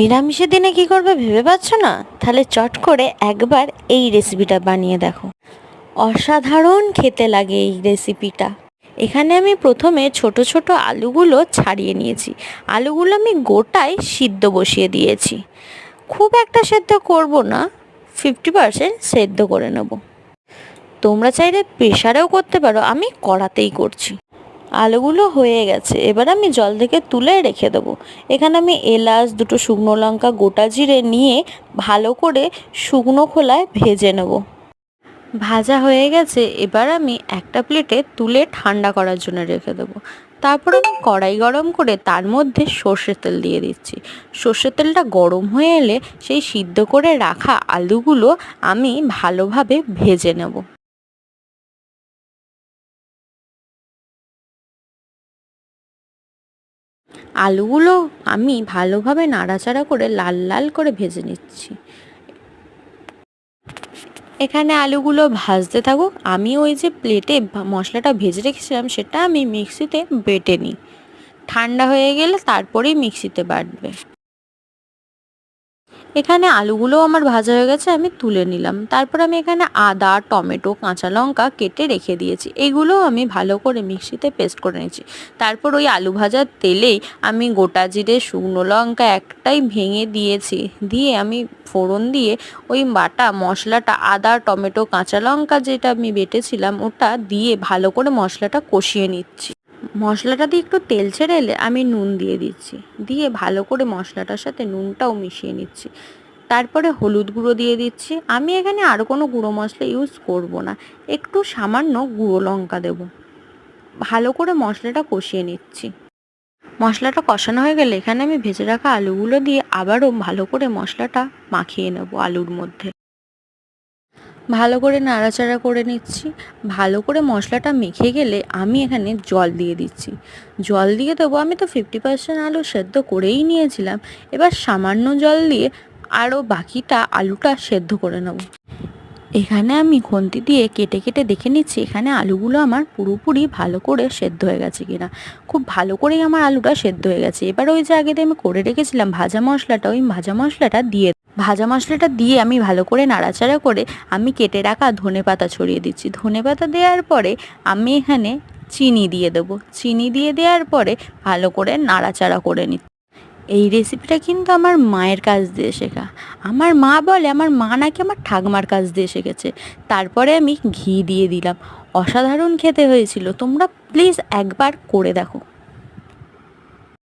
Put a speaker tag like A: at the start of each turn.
A: নিরামিষের দিনে কি করবে ভেবে পাচ্ছ না? তাহলে চট করে একবার এই রেসিপিটা বানিয়ে দেখো। অসাধারণ খেতে লাগে এই রেসিপিটা এখানে আমি প্রথমে ছোট ছোট আলুগুলো ছাড়িয়ে নিয়েছি। আলুগুলো আমি গোটায় সিদ্ধ বসিয়ে দিয়েছি। খুব একটা সেদ্ধ করব না ফিফটি পারসেন্ট সেদ্ধ করে নেব। তোমরা চাইলে প্রেশারেও করতে পারো, আমি কড়াতেই করছি। আলুগুলো হয়ে গেছে। এবার আমি জল থেকে তুলে রেখে দেবো। এখানে আমি এলাচ, দুটো শুকনো লঙ্কা, গোটা জিরে নিয়ে ভালো করে শুকনো খোলায় ভেজে নেব। ভাজা হয়ে গেছে। এবার আমি একটা প্লেটে তুলে ঠান্ডা করার জন্য রেখে দেবো। তারপর আমি কড়াই গরম করে তার মধ্যে সর্ষের তেল দিয়ে দিচ্ছি। সর্ষের তেলটা গরম হয়ে এলে সেই সিদ্ধ করে রাখা আলুগুলো আমি ভালোভাবে ভেজে নেব। আলুগুলো আমি ভালোভাবে নাড়াচাড়া করে লাল লাল করে ভেজে নিচ্ছি। এখানে আলুগুলো ভাজতে থাকুক, আমি ওই যে প্লেটে মশলাটা ভেজে রেখেছিলাম, সেটা আমি মিক্সিতে বেটে নিই। ঠান্ডা হয়ে গেলে তারপরেই মিক্সিতে বাটবে। এখানে আলুগুলো আমার ভাজা হয়ে গেছে, আমি তুলে নিলাম। তারপর আমি এখানে আদা, টমেটো, কাঁচা লঙ্কা কেটে রেখে দিয়েছি। এগুলো আমি ভালো করে মিক্সিতে পেস্ট করে নিয়েছি। তারপর ওই আলু ভাজার তেলেই আমি গোটা জিরে, শুকনো লঙ্কা একটাই ভেঙে দিয়েছি। দিয়ে আমি ফোড়ন দিয়ে ওই বাটা, মশলাটা, আদা, টমেটো, কাঁচা লঙ্কা যেটা আমি বেটেছিলাম ওটা দিয়ে ভালো করে মশলাটা কষিয়ে নিচ্ছি। মশলাটা দিয়ে একটু তেল ছেড়ে এলে আমি নুন দিয়ে দিচ্ছি। দিয়ে ভালো করে মশলাটার সাথে নুনটাও মিশিয়ে নিচ্ছি। তারপরে হলুদ গুঁড়ো দিয়ে দিচ্ছি। আমি এখানে আর কোনো গুঁড়ো মশলা ইউজ করব না। একটু সামান্য গুঁড়ো লঙ্কা দেব। ভালো করে মশলাটা কষিয়ে নিচ্ছি। মশলাটা কষানো হয়ে গেলে এখানে আমি ভেজে রাখা আলুগুলো দিয়ে আবারও ভালো করে মশলাটা মাখিয়ে নেব আলুর মধ্যে। ভালো করে নাড়াচাড়া করে নিচ্ছি। ভালো করে মশলাটা মেখে গেলে আমি এখানে জল দিয়ে দিচ্ছি। জল দিয়ে দেবো, আমি তো ফিফটি পার্সেন্ট আলু সেদ্ধ করেই নিয়েছিলাম। এবার সামান্য জল দিয়ে আরও বাকিটা আলুটা সেদ্ধ করে নেব। এখানে আমি খুন্তি দিয়ে কেটে কেটে দেখে নিচ্ছি, এখানে আলুগুলো আমার পুরোপুরি ভালো করে সেদ্ধ হয়ে গেছে কিনা। খুব ভালো করেই আমার আলুটা সেদ্ধ হয়ে গেছে। এবার ওই যে আগে আমি করে রেখেছিলাম ভাজা মশলাটা, ওই ভাজা মশলাটা দিয়ে ভাজা মশলাটা দিয়ে আমি ভালো করে নাড়াচাড়া করে আমি কেটে রাখা ধনে পাতা ছড়িয়ে দিচ্ছি। ধনে পাতা দেওয়ার পরে আমি এখানে চিনি দিয়ে দেবো। চিনি দিয়ে দেওয়ার পরে ভালো করে নাড়াচাড়া করে নিচ্ছি এই রেসিপিটা কিন্তু আমার মায়ের কাছ দিয়ে শেখা। আমার মা বলে, আমার মা নাকি আমার ঠাকমার কাছ দিয়ে শিখেছে। তারপরে আমি ঘি দিয়ে দিলাম। অসাধারণ খেতে হয়েছিল। তোমরা প্লিজ একবার করে দেখো।